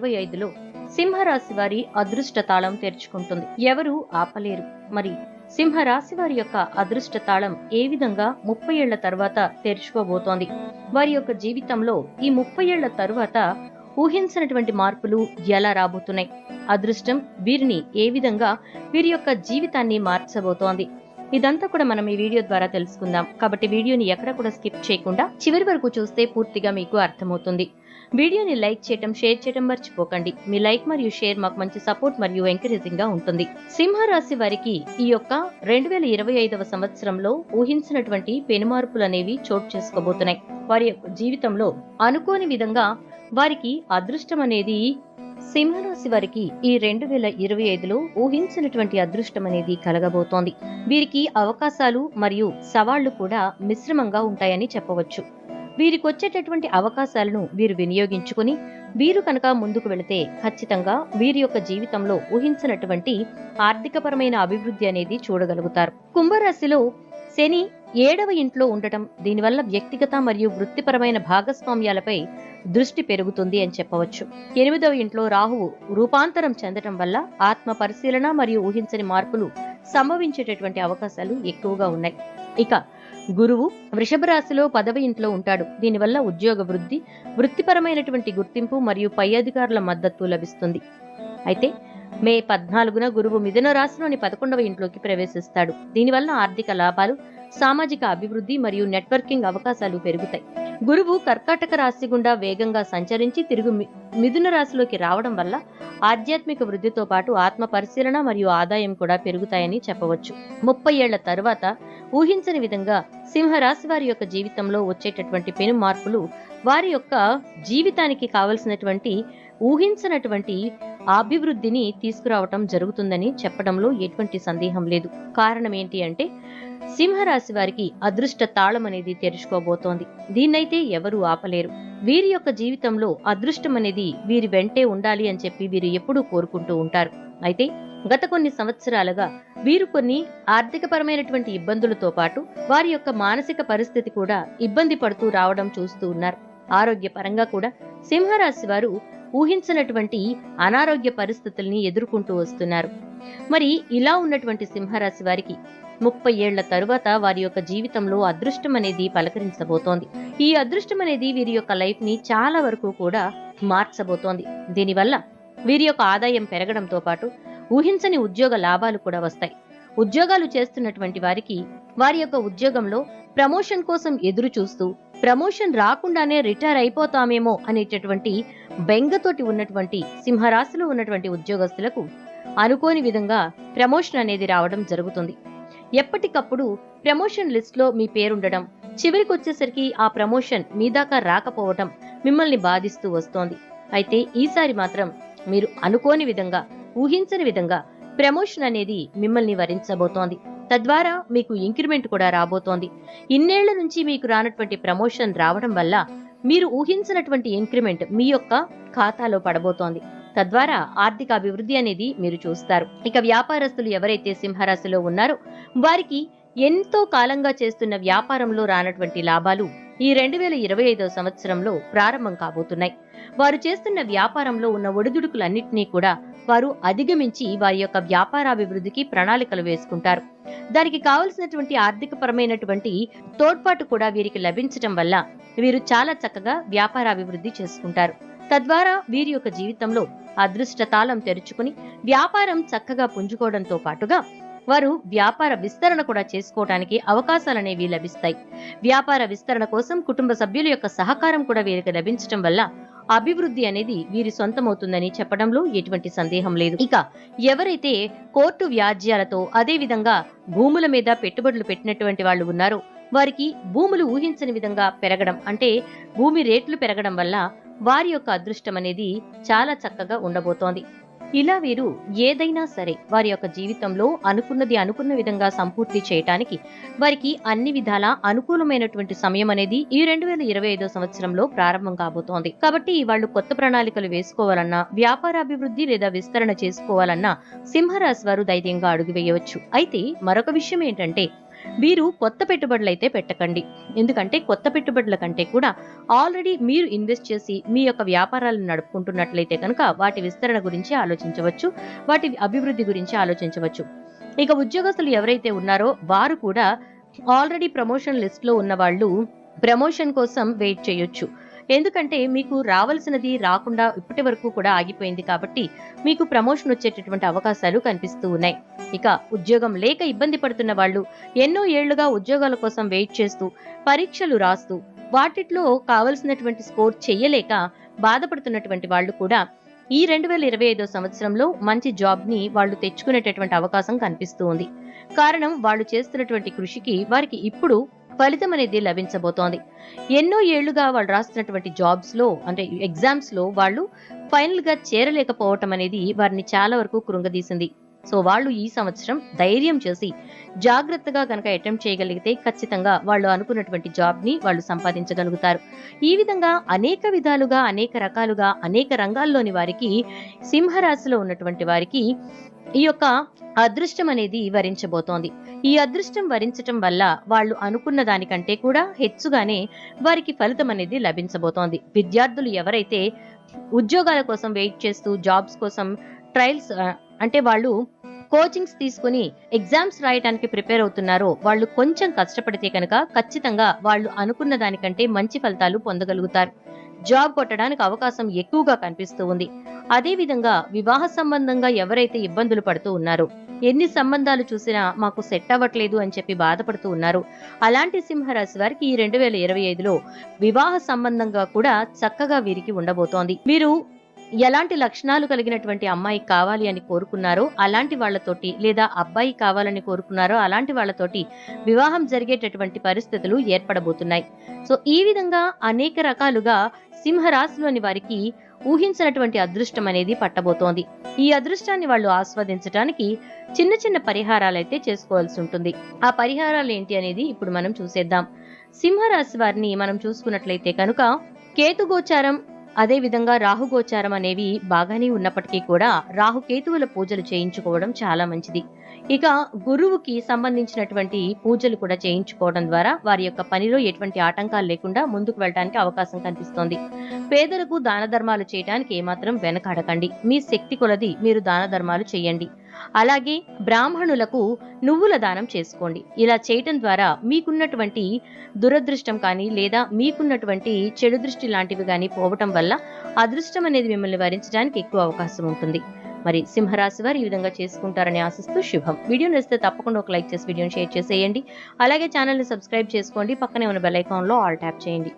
ఇరవై ఐదులో సింహరాశి వారి అదృష్ట తాళం తెరుచుకుంటుంది. ఎవరు ఆపలేరు. మరి సింహరాశి వారి యొక్క అదృష్ట తాళం ఏ విధంగా ముప్పై ఏళ్ళ తర్వాత తెరుచుకోబోతోంది? వారి యొక్క జీవితంలో ఈ ముప్పై ఏళ్ళ తరువాత ఊహించినటువంటి మార్పులు ఎలా రాబోతున్నాయి? అదృష్టం వీరిని ఏ విధంగా వీరి యొక్క జీవితాన్ని మార్చబోతోంది? ఇదంతా కూడా మనం ఈ వీడియో ద్వారా తెలుసుకుందాం. కాబట్టి వీడియోని ఎక్కడ కూడా స్కిప్ చేయకుండా చివరి వరకు చూస్తే పూర్తిగా మీకు అర్థమవుతుంది. వీడియోని లైక్ చేయటం షేర్ చేయటం మర్చిపోకండి. మీ లైక్ మరియు షేర్ మాకు మంచి సపోర్ట్ మరియు ఎంకరేజింగ్గా ఉంటుంది. సింహరాశి వారికి ఈ యొక్క రెండు వేల ఇరవై ఐదవ సంవత్సరంలో ఊహించినటువంటి పెనుమార్పులు అనేవి చోటు చేసుకోబోతున్నాయి. వారి యొక్క జీవితంలో అనుకోని విధంగా వారికి అదృష్టం అనేది సింహరాశి వారికి ఈ రెండు వేల ఇరవై ఐదులో ఊహించినటువంటి అదృష్టం అనేది కలగబోతోంది. వీరికి అవకాశాలు మరియు సవాళ్ళు కూడా మిశ్రమంగా ఉంటాయని చెప్పవచ్చు. వీరికి వచ్చేటటువంటి అవకాశాలను వీరు వినియోగించుకుని వీరు కనుక ముందుకు వెళితే ఖచ్చితంగా వీరి యొక్క జీవితంలో ఊహించినటువంటి ఆర్థికపరమైన అభివృద్ధి అనేది చూడగలుగుతారు. కుంభరాశిలో శని ఏడవ ఇంట్లో ఉండటం దీనివల్ల వ్యక్తిగత మరియు వృత్తిపరమైన భాగస్వామ్యాలపై దృష్టి పెరుగుతుంది అని చెప్పవచ్చు. ఎనిమిదవ ఇంట్లో రాహువు రూపాంతరం చెందటం వల్ల ఆత్మ పరిశీలన మరియు ఊహించని మార్పులు సంభవించేటటువంటి అవకాశాలు ఎక్కువగా ఉన్నాయి. ఇక గురువు వృషభ రాశిలో పదవి ఇంట్లో ఉంటాడు. దీనివల్ల ఉద్యోగ వృద్ధి వృత్తిపరమైనటువంటి గుర్తింపు మరియు పై అధికారుల మద్దతు లభిస్తుంది. అయితే మే పద్నాలుగున గురువు మిథున రాశిలోని పదకొండవ ఇంట్లోకి ప్రవేశిస్తాడు. దీనివల్ల ఆర్థిక లాభాలు సామాజిక అభివృద్ధి మరియు నెట్వర్కింగ్ అవకాశాలు పెరుగుతాయి. గురువు కర్కాటక రాశి గుండా వేగంగా సంచరించి తిరుగు మి- మిథున రాశిలోకి రావడం వల్ల ఆధ్యాత్మిక వృద్ధితో పాటు ఆత్మ పరిశీలన మరియు ఆదాయం కూడా పెరుగుతాయని చెప్పవచ్చు. ముప్పై ఏళ్ళ తరువాత ఊహించని విధంగా సింహరాశి వారి యొక్క జీవితంలో వచ్చేటటువంటి పెను మార్పులు వారి యొక్క జీవితానికి కావలసినటువంటి ఊహించినటువంటి అభివృద్ధిని తీసుకురావటం జరుగుతుందని చెప్పడంలో ఎటువంటి సందేహం లేదు. కారణం ఏంటి అంటే సింహరాశి వారికి అదృష్ట తాళం అనేది తెరుచుకోబోతోంది. దీన్నైతే ఎవరూ ఆపలేరు. వీరి యొక్క జీవితంలో అదృష్టం అనేది వీరి వెంటే ఉండాలి అని చెప్పి వీరు ఎప్పుడూ కోరుకుంటూ ఉంటారు. అయితే గత కొన్ని సంవత్సరాలుగా వీరు కొన్ని ఆర్థికపరమైనటువంటి ఇబ్బందులతో పాటు వారి యొక్క మానసిక పరిస్థితి కూడా ఇబ్బంది పడుతూ రావడం చూస్తూ ఉన్నారు. ఆరోగ్యపరంగా కూడా సింహరాశి వారు ఊహించినటువంటి అనారోగ్య పరిస్థితుల్ని ఎదుర్కొంటూ వస్తున్నారు. మరి ఇలా ఉన్నటువంటి సింహరాశి వారికి ముప్పై ఏళ్ళ తరువాత వారి యొక్క జీవితంలో అదృష్టం అనేది పలకరించబోతోంది. ఈ అదృష్టం అనేది వీరి యొక్క లైఫ్ని చాలా వరకు కూడా మార్చబోతోంది. దీనివల్ల వీరి యొక్క ఆదాయం పెరగడంతో పాటు ఊహించని ఉద్యోగ లాభాలు కూడా వస్తాయి. ఉద్యోగాలు చేస్తున్నటువంటి వారికి వారి యొక్క ఉద్యోగంలో ప్రమోషన్ కోసం ఎదురు చూస్తూ ప్రమోషన్ రాకుండానే రిటైర్ అయిపోతామేమో అనేటటువంటి బెంగతోటి ఉన్నటువంటి సింహరాశిలో ఉన్నటువంటి ఉద్యోగస్తులకు అనుకోని విధంగా ప్రమోషన్ అనేది రావడం జరుగుతుంది. ఎప్పటికప్పుడు ప్రమోషన్ లిస్ట్లో మీ పేరుండడం చివరికి వచ్చేసరికి ఆ ప్రమోషన్ మీ దాకా రాకపోవటం మిమ్మల్ని బాధిస్తూ వస్తోంది. అయితే ఈసారి మాత్రం మీరు అనుకోని విధంగా ఊహించని విధంగా ప్రమోషన్ అనేది మిమ్మల్ని వరించబోతోంది. తద్వారా మీకు ఇంక్రిమెంట్ కూడా రాబోతోంది. ఇన్నేళ్ళ నుంచి మీకు రానటువంటి ప్రమోషన్ రావడం వల్ల మీరు ఊహించినటువంటి ఇంక్రిమెంట్ మీ యొక్క ఖాతాలో పడబోతోంది. తద్వారా ఆర్థిక అభివృద్ధి అనేది మీరు చూస్తారు. ఇక వ్యాపారస్తులు ఎవరైతే సింహరాశిలో ఉన్నారో వారికి ఎంతో కాలంగా చేస్తున్న వ్యాపారంలో రానటువంటి లాభాలు ఈ రెండు వేల ఇరవై ఐదవ సంవత్సరంలో ప్రారంభం కాబోతున్నాయి. వారు చేస్తున్న వ్యాపారంలో ఉన్న ఒడిదుడుకులన్నింటినీ కూడా వారు అధిగమించి వారి యొక్క వ్యాపారాభివృద్ధికి ప్రణాళికలు వేసుకుంటారు. దానికి కావలసినటువంటి ఆర్థికపరమైనటువంటి తోడ్పాటు కూడా వీరికి లభించటం వల్ల వీరు చాలా చక్కగా వ్యాపారాభివృద్ధి చేసుకుంటారు. తద్వారా వీరి యొక్క జీవితంలో అదృష్ట తాళం తెరుచుకుని వ్యాపారం చక్కగా పుంజుకోవడంతో పాటుగా వారు వ్యాపార విస్తరణ కూడా చేసుకోవడానికి అవకాశాలనేవి లభిస్తాయి. వ్యాపార విస్తరణ కోసం కుటుంబ సభ్యుల యొక్క సహకారం కూడా వీరికి లభించడం వల్ల అభివృద్ధి అనేది వీరి సొంతమవుతుందని చెప్పడంలో ఎటువంటి సందేహం లేదు. ఇక ఎవరైతే కోర్టు వ్యాజ్యాలతో అదే విధంగా భూముల మీద పెట్టుబడులు పెట్టినటువంటి వాళ్ళు ఉన్నారో వారికి భూములు ఊహించని విధంగా పెరగడం అంటే భూమి రేట్లు పెరగడం వల్ల వారి యొక్క అదృష్టం అనేది చాలా చక్కగా ఉండబోతోంది. ఇలా వీరు ఏదైనా సరే వారి యొక్క జీవితంలో అనుకున్నది అనుకున్న విధంగా సంపూర్తి చేయటానికి వారికి అన్ని విధాల అనుకూలమైనటువంటి సమయం అనేది ఈ రెండు వేల ఇరవై ఐదో సంవత్సరంలో ప్రారంభం కాబోతోంది. కాబట్టి వాళ్ళు కొత్త ప్రణాళికలు వేసుకోవాలన్నా వ్యాపార అభివృద్ధి లేదా విస్తరణ చేసుకోవాలన్నా సింహరాశి వారు ధైర్యంగా అడుగు వేయవచ్చు. అయితే మరొక విషయం ఏంటంటే వీరు కొత్త పెట్టుబడులు అయితే పెట్టకండి. ఎందుకంటే కొత్త పెట్టుబడుల కంటే కూడా ఆల్రెడీ మీరు ఇన్వెస్ట్ చేసి మీ యొక్క వ్యాపారాలను నడుపుకుంటున్నట్లయితే కనుక వాటి విస్తరణ గురించి ఆలోచించవచ్చు వాటి అభివృద్ధి గురించి ఆలోచించవచ్చు. ఇక ఉద్యోగస్తులు ఎవరైతే ఉన్నారో వారు కూడా ఆల్రెడీ ప్రమోషన్ లిస్ట్లో ఉన్న వాళ్ళు ప్రమోషన్ కోసం వెయిట్ చేయొచ్చు. ఎందుకంటే మీకు రావాల్సినది రాకుండా ఇప్పటి వరకు కూడా ఆగిపోయింది కాబట్టి మీకు ప్రమోషన్ వచ్చేటటువంటి అవకాశాలు కనిపిస్తూ ఉన్నాయి. ఇక ఉద్యోగం లేక ఇబ్బంది పడుతున్న వాళ్ళు ఎన్నో ఏళ్ళుగా ఉద్యోగాల కోసం వెయిట్ చేస్తూ పరీక్షలు రాస్తూ వాటిట్లో కావలసినటువంటి స్కోర్ చెయ్యలేక బాధపడుతున్నటువంటి వాళ్ళు కూడా ఈ రెండు వేల ఇరవై ఐదో సంవత్సరంలో మంచి జాబ్ని వాళ్ళు తెచ్చుకునేటటువంటి అవకాశం కనిపిస్తూ ఉంది. కారణం వాళ్ళు చేస్తున్నటువంటి కృషికి వారికి ఇప్పుడు ఫలితం అనేది లభించబోతోంది. ఎన్నో ఏళ్ళుగా వాళ్ళు రాస్తున్నటువంటి జాబ్స్లో అంటే ఎగ్జామ్స్లో వాళ్ళు ఫైనల్గా చేరలేకపోవటం అనేది వారిని చాలా వరకు కృంగదీసింది. సో వాళ్ళు ఈ సంవత్సరం ధైర్యం చేసి జాగ్రత్తగా కనుక అటెంప్ట్ చేయగలిగితే ఖచ్చితంగా వాళ్ళు అనుకున్నటువంటి జాబ్ని వాళ్ళు సంపాదించగలుగుతారు. ఈ విధంగా అనేక విధాలుగా అనేక రకాలుగా అనేక రంగాల్లోని వారికి సింహరాశిలో ఉన్నటువంటి వారికి ఈ యొక్క అదృష్టం అనేది వరించబోతోంది. ఈ అదృష్టం వరించటం వల్ల వాళ్ళు అనుకున్న దానికంటే కూడా హెచ్చుగానే వారికి ఫలితం అనేది లభించబోతోంది. విద్యార్థులు ఎవరైతే ఉద్యోగాల కోసం వెయిట్ చేస్తూ జాబ్స్ కోసం ట్రయల్స్ అంటే వాళ్ళు కోచింగ్స్ తీసుకుని ఎగ్జామ్స్ రాయడానికి ప్రిపేర్ అవుతున్నారో. వాళ్ళు కొంచెం కష్టపడితే కనుక ఖచ్చితంగా వాళ్ళు అనుకున్న దానికంటే మంచి ఫలితాలు పొందగలుగుతారు. జాబ్ కొట్టడానికి అవకాశం ఎక్కువగా కనిపిస్తూ ఉంది. అదే విధంగా వివాహ సంబంధంగా ఎవరైతే ఇబ్బందులు పడుతూ ఉన్నారో ఎన్ని సంబంధాలు చూసినా మాకు సెట్ అవ్వట్లేదు అని చెప్పి బాధపడుతూ ఉన్నారు. అలాంటి సింహరాశి వారికి ఈ రెండు వేల ఇరవై ఐదులో వివాహ సంబంధంగా కూడా చక్కగా వీరికి ఉండబోతోంది. మీరు ఎలాంటి లక్షణాలు కలిగినటువంటి అమ్మాయి కావాలి అని కోరుకున్నారో అలాంటి వాళ్ళతోటి లేదా అబ్బాయి కావాలని కోరుకున్నారో అలాంటి వాళ్ళతోటి వివాహం జరిగేటటువంటి పరిస్థితులు ఏర్పడబోతున్నాయి. సో ఈ విధంగా అనేక రకాలుగా సింహరాశిలోని వారికి ఊహించినటువంటి అదృష్టం అనేది పట్టబోతోంది. ఈ అదృష్టాన్ని వాళ్ళు ఆస్వాదించడానికి చిన్న చిన్న పరిహారాలైతే చేసుకోవాల్సి ఉంటుంది. ఆ పరిహారాలు ఏంటి అనేది ఇప్పుడు మనం చూసేద్దాం. సింహరాశి వారిని మనం చూసుకున్నట్లయితే కనుక కేతుగోచారం గోచారం అదేవిధంగా రాహుగోచారం అనేవి బాగానే ఉన్నప్పటికీ కూడా రాహుకేతువుల పూజలు చేయించుకోవడం చాలా మంచిది. ఇక గురువుకి సంబంధించినటువంటి పూజలు కూడా చేయించుకోవడం ద్వారా వారి యొక్క పనిలో ఎటువంటి ఆటంకాలు లేకుండా ముందుకు వెళ్ళడానికి అవకాశం కనిపిస్తోంది. పేదలకు దాన ధర్మాలు చేయడానికి ఏమాత్రం వెనకాడకండి. మీ శక్తి కొలది మీరు దాన ధర్మాలు చేయండి. అలాగే బ్రాహ్మణులకు నువ్వుల దానం చేసుకోండి. ఇలా చేయటం ద్వారా మీకున్నటువంటి దురదృష్టం కానీ లేదా మీకున్నటువంటి చెడు దృష్టి లాంటివి కానీ పోవటం వల్ల అదృష్టం అనేది మిమ్మల్ని వరించడానికి ఎక్కువ అవకాశం ఉంటుంది. మరి సింహరాశి వారు ఈ విధంగా చేసుకుంటారని ఆశిస్తూ శుభం. వీడియో నచ్చితే తప్పకుండా ఒక లైక్ చేసి వీడియోని షేర్ చేసేయండి. అలాగే ఛానల్ని సబ్స్క్రైబ్ చేసుకోండి. పక్కనే ఉన్న బెల్ ఐకాన్లో ఆల్ ట్యాప్ చేయండి.